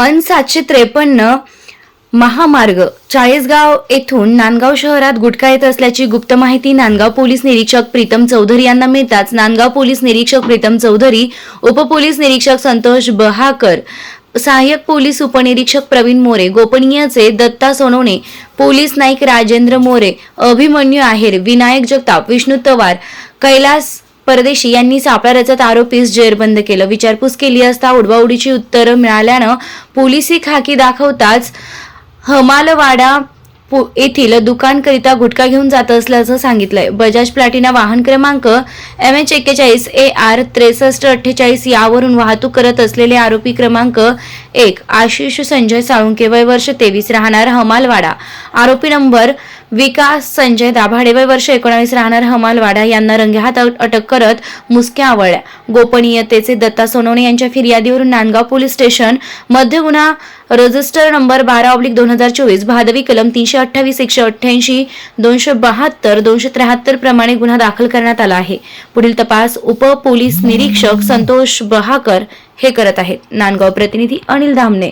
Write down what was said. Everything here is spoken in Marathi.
अन सातशे त्रेपन्न महामार्ग चाळीसगाव येथून नांदगाव शहरात गुटखा येत असल्याची गुप्त माहिती नांदगाव पोलीस निरीक्षक प्रीतम चौधरी यांना मिळताच नांदगाव पोलीस निरीक्षक प्रीतम चौधरी उपपोलीस निरीक्षक संतोष बहाकर सहाय्यक पोलीस उपनिरीक्षक प्रवीण मोरे गोपनीयचे दत्ता सोनवणे पोलीस नाईक राजेंद्र मोरे अभिमन्यू आहेर विनायक जगताप विष्णू तवार कैलास परदेशी यांनी सापळा रचत आरोपीस जेरबंद केलं. विचारपूस केली असता उडवाउडीची उत्तरं मिळाल्यानं पोलिसी खाकी दाखवताच हमालवाडा पु- येथील दुकानकरिता गुटखा घेऊन जात असल्याचं सांगितलंय. बजाज प्लॅटिना वाहन क्रमांक एम एच एक्केचाळीस ए आर त्रेसष्ट अठ्ठेचाळीस यावरून वाहतूक करत असलेले आरोपी क्रमांक एक आशिष संजय साळुंके वय वर्ष तेवीस राहणार हमालवाडा. आरोपी नंबर विकास संजय दाभाडे वय वर्ष एकोणावीस राहणार हमालवाडा यांना रंगेहात अटक करत मुसक्या आवळल्या. गोपनीयतेचे दत्ता सोनवणे यांच्या फिर्यादीवरून नांदगाव पोलीस स्टेशन मध्य गुन्हा रजिस्टर नंबर बारा ऑब्लिक दोन हजार चोवीस भादवी कलम तीनशे अठ्ठावीस एकशे अठ्ठ्याऐंशी दोनशे बहात्तर दोनशे त्र्याहत्तर प्रमाणे गुन्हा दाखल करण्यात आला आहे. पुढील तपास उप पोलीस निरीक्षक संतोष बहाकर हे करत आहेत. नांदगाव प्रतिनिधी अनिल धामणे.